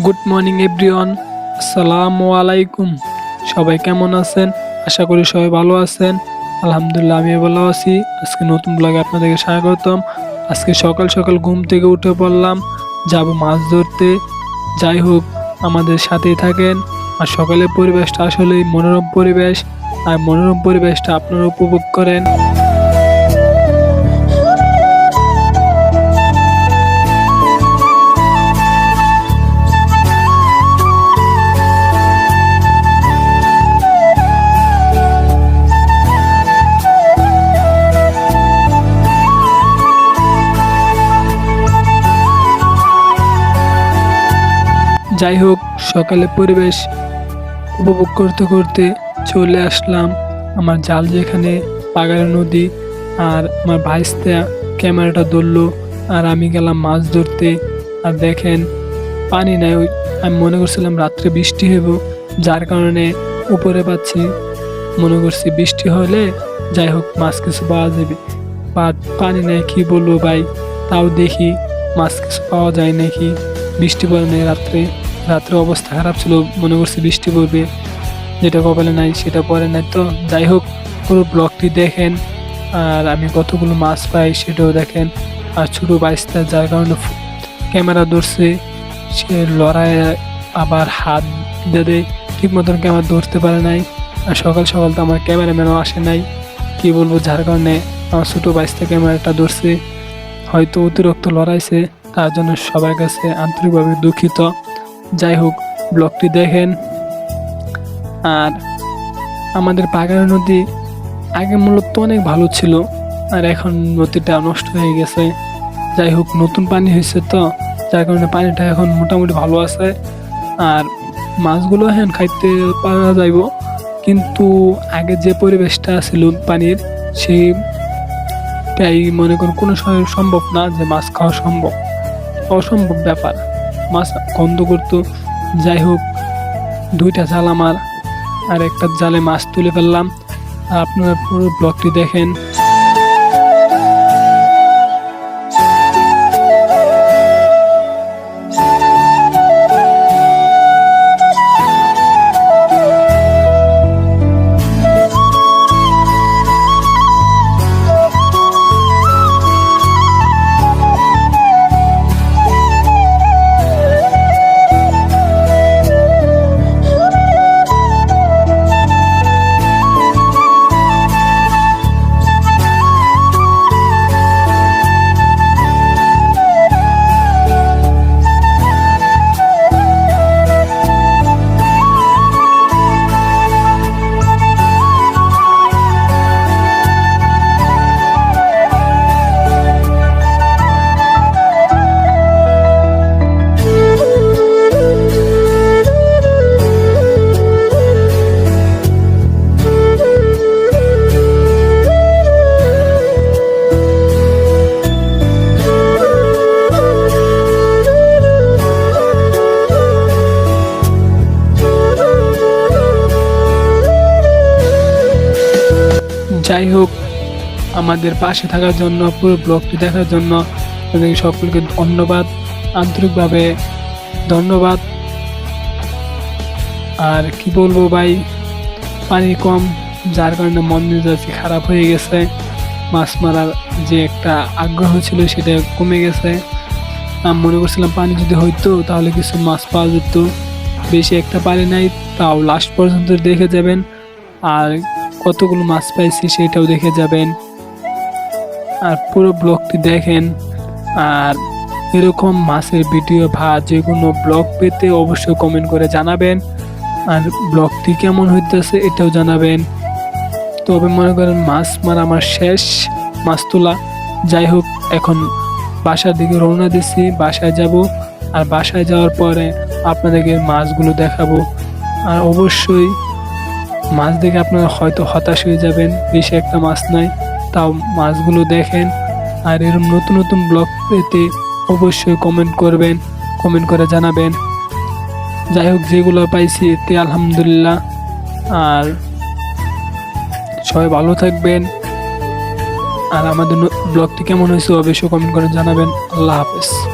Good morning everyone আসসালামু আলাইকুম সবাই কেমন আছেন? আশা করি সবাই ভালো আছেন। আলহামদুলিল্লাহ আমি ভালো আছি। আজকে নতুন ব্লগে আপনাদেরকে স্বাগতম। আজকে সকাল সকাল ঘুম থেকে উঠে পড়লাম। যাব মাছ ধরতে। যাই হোক, আমাদের সাথেই থাকেন। আর সকালের পরিবেশটা আসলেই মনোরম পরিবেশ। আর মনোরম পরিবেশটা আপনারা উপভোগ করেন। যাই হোক সকালে পরিবেশ উপভোগ করতে করতে চলে আসলাম আমার জাল যেখানে পাগার নদী আর আমার ভাইস্তা ক্যামেরাটা ধরলো আর আমি গেলাম মাছ ধরতে। আর দেখেন, পানি নাই, ওই আমি মনে করছিলাম রাত্রে বৃষ্টি হইব, যার কারণে উপরে পাচ্ছি। মনে করছি বৃষ্টি হলে যাই হোক, মাছ কিছু পাওয়া যাবে। বাট পানি নেই, কি বলব ভাই? তাও দেখি মাছ কিছু পাওয়া যায় নাকি? বৃষ্টি পড়ে নেই রাত্রে। রাত্রে অবস্থা খারাপ ছিল, মনে করছি বৃষ্টি পড়বে, যেটা কপালে নাই, সেটা পরে নাই। তো যাই হোক, পুরো ব্লগটি দেখেন, আর আমি কতগুলো মাছ পাই সেটাও দেখেন। আর ছোটো বাইসটা যার কারণে ক্যামেরা ধরছে, সে লড়াই আবার হাত দিয়ে ঠিক মতন ক্যামেরা ধরতে পারে নাই। আর সকাল সকাল তো আমার ক্যামেরাম্যানও আসে নাই। কি বলব, যার কারণে আমার ছোটো বাইসটা ক্যামেরাটা ধরছে। হয়তো অতিরিক্ত লড়াইছে, তার জন্য সবার কাছে আন্তরিকভাবে দুঃখিত। যাই হোক ব্লগটি দেখেন। আর আমাদের পাগার নদী আগে মূলত অনেক ভালো ছিল, আর এখন নদীটা নষ্ট হয়ে গেছে। যাই হোক, নতুন পানি হয়েছে তো, যার কারণে পানিটা এখন মোটামুটি ভালো আছে। আর মাছগুলো এখন খাইতে পারা যাইব, কিন্তু আগে যে পরিবেশটা ছিল পানির সেইটাই মনে করুন কোনো সময় সম্ভব না যে মাছ খাওয়া সম্ভব। অসম্ভব ব্যাপার। মাছ গন্ধ করতো। যাই হোক দুইটা জাল আমার, আর একটা জালে মাছ তুলে ফেললাম। আপনারা পুরো ব্লগটি দেখেন। যাই হোক, আমাদের পাশে থাকার জন্য, পুরো ব্লগটি দেখার জন্য আপনাদের সকলকে ধন্যবাদ, আন্তরিকভাবে ধন্যবাদ। আর কি বলব ভাই, পানি কম, যার কারণে মন মেজাজ খারাপ হয়ে গেছে। মাছ মারার যে একটা আগ্রহ ছিল সেটা কমে গেছে। আমি মনে করছিলাম পানি যদি হইতো, তাহলে কিছু মাছ পাওয়া যেত। বেশি একটা পানি নাই, তাও লাস্ট পর্যন্ত দেখে যাবেন। আর কতগুলো মাছ পাইছি সেটাও দেখে যাবেন। আর পুরো ব্লগটি দেখেন। আর এরকম মাছের ভিডিও বা যে কোনো ব্লগ পেতে অবশ্যই কমেন্ট করে জানাবেন। আর ব্লগটি কেমন হইতেছে এটাও জানাবেন। তবে মনে করেন মাছ মারা আমার শেষ, মাছ তোলা। যাই হোক, এখন বাসার দিকে রওনা দিচ্ছি বাসায় যাব। আর বাসায় যাওয়ার পরে আপনাদেরকে মাছগুলো দেখাবো। আর অবশ্যই মাছ দেখে আপনারা হয়তো হতাশ হয়ে যাবেন, বেশি একটা মাছ নাই, তাও মাছগুলো দেখেন। আর এরকম নতুন নতুন ব্লগ পেতে অবশ্যই কমেন্ট করবেন কমেন্ট করে জানাবেন। যাই হোক, যেগুলো পাইছি এতে আলহামদুলিল্লাহ। আর সবাই ভালো থাকবেন। আর আমাদের ব্লগটি কেমন হয়েছে অবশ্যই কমেন্ট করে জানাবেন। আল্লাহ হাফেজ।